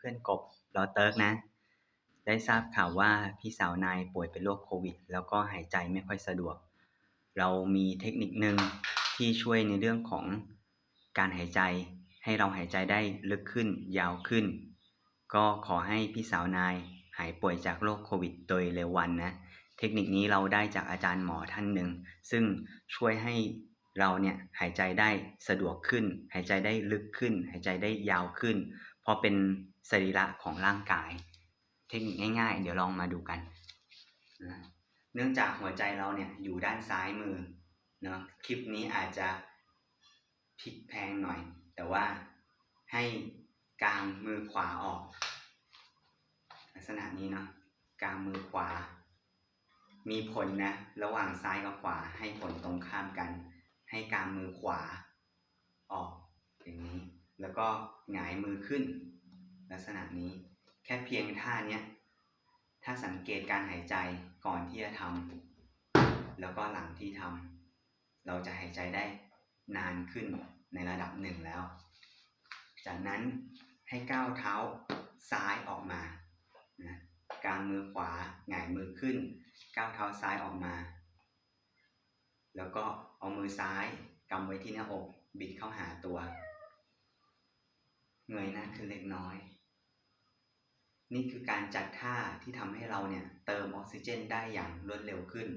พื่อนกบลอเติร์กนะ ได้ทราบข่าวว่าพี่สาวนายป่วยเป็นโรคโควิด แล้วก็หายใจไม่ค่อยสะดวก เรามีเทคนิคหนึ่งที่ช่วยในเรื่องของการหายใจ ให้เราหายใจได้ลึกขึ้นยาวขึ้น ก็ขอให้พี่สาวนายหายป่วยจากโรคโควิด โดยเร็ววันนะเทคนิคนี้เราได้จากอาจารย์หมอท่านหนึ่ง ซึ่งช่วยให้เราเนี่ยหายใจได้สะดวกขึ้น หายใจได้ลึกขึ้น หายใจได้ยาวขึ้น เพราะเป็นสรีระของร่างกาย เทคนิคง่าย ๆ เดี๋ยวลองมาดูกันนะเนื่องจากหัวใจเราเนี่ยอยู่ด้านซ้ายมือเนาะคลิปนี้อาจจะพลิกแพงหน่อย แต่ว่าให้กางมือขวาออก ลักษณะนี้เนาะกางมือขวา มีผลนะ ระหว่างซ้ายกับขวาให้ผลตรงข้ามกัน ให้กางมือขวาออก แล้วก็หงายมือขึ้น ลักษณะนี้แค่เพียงท่าเนี้ยถ้าสังเกตการหายใจก่อนที่จะทำแล้วก็หลังที่ทำเราจะหายใจได้นานขึ้นในระดับหนึ่งแล้ว จากนั้นให้ก้าวเท้าซ้ายออกมานะกางมือขวาหงายมือขึ้น ก้าวเท้าซ้ายออกมา แล้วก็เอามือซ้ายกำไว้ที่หน้าอก บิดเข้าหาตัว เงยหน้าขึ้นเล็กน้อย นี่คือการจัดท่าที่ทำให้เราเนี่ยเติมออกซิเจนได้อย่างรวดเร็วขึ้น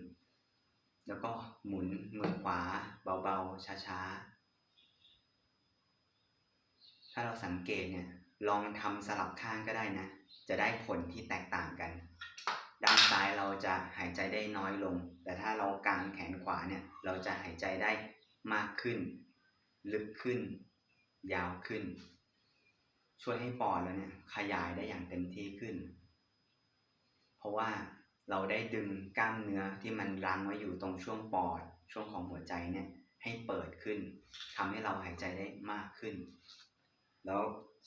แล้วก็หมุนมือขวาเบาๆ ช้าๆ ถ้าเราสังเกตเนี่ยลองทำสลับข้างก็ได้นะ จะได้ผลที่แตกต่างกัน ด้านซ้ายเราจะหายใจได้น้อยลง แต่ถ้าเรากางแขนขวาเนี่ยเราจะหายใจได้มากขึ้น ลึกขึ้น ยาวขึ้น ช่วยให้ปอดเราเนี่ยขยายได้อย่างเต็มที่ขึ้น เพราะว่าเราได้ดึงกล้ามเนื้อที่มันรั้งไว้อยู่ตรงช่วงปอดช่วงของหัวใจเนี่ยให้เปิดขึ้นทำให้เราหายใจได้มากขึ้น แล้ว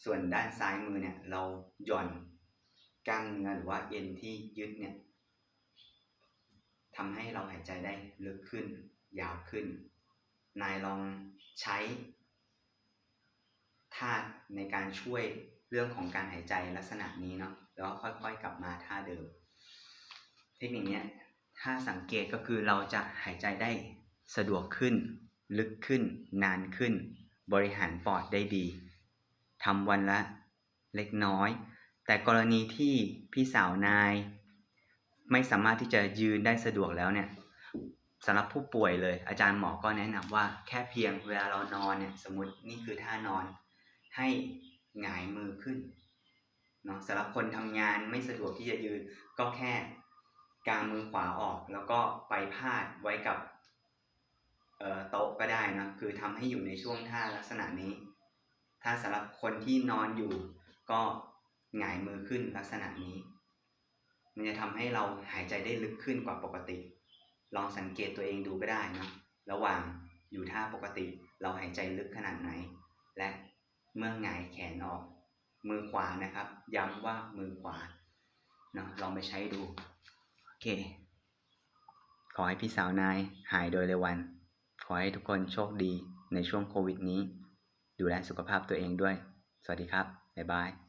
ส่วนด้านซ้ายมือเนี่ยเราหย่อนกล้ามเนื้อหรือว่าเอ็นที่ยึดเนี่ยทำให้เราหายใจได้ลึกขึ้น ยาวขึ้น นายลองใช้ ท่าในการช่วยเรื่องของการหายใจลักษณะนี้เนาะแล้วค่อยๆกลับมาท่าเดิม เทคนิคนี้ถ้าสังเกตก็คือเราจะหายใจได้สะดวกขึ้น ลึกขึ้น นานขึ้น บริหารปอดได้ดีทำวันละเล็กน้อย แต่กรณีที่พี่สาวนาย ไม่สามารถที่จะยืนได้สะดวกแล้วเนี่ยสำหรับผู้ป่วยเลย อาจารย์หมอก็แนะนำว่าแค่เพียงเวลาเรานอนเนี่ยสมมตินี่คือท่านอน ให้หงายมือขึ้นเนาะสำหรับคนทำงานไม่สะดวกที่จะยืนก็แค่กางมือขวาออกแล้วก็ไปพาดไว้กับโต๊ะก็ได้นะคือทำให้อยู่ในช่วงท่าลักษณะนี้ ถ้าสำหรับคนที่นอนอยู่ก็หงายมือขึ้นลักษณะนี้ มันจะทำให้เราหายใจได้ลึกขึ้นกว่าปกติ ลองสังเกตตัวเองดูก็ได้นะระหว่างอยู่ท่าปกติเราหายใจลึกขนาดไหน และ เมื่อหงายแขนออก มือขวานะครับ ย้ำว่ามือขวาเนาะลองไปใช้ดู โอเค ขอให้พี่สาวนายหายโดยเร็ววัน ขอให้ทุกคนโชคดีในช่วงโควิดนี้ ดูแลสุขภาพตัวเองด้วย สวัสดีครับ บ๊ายบาย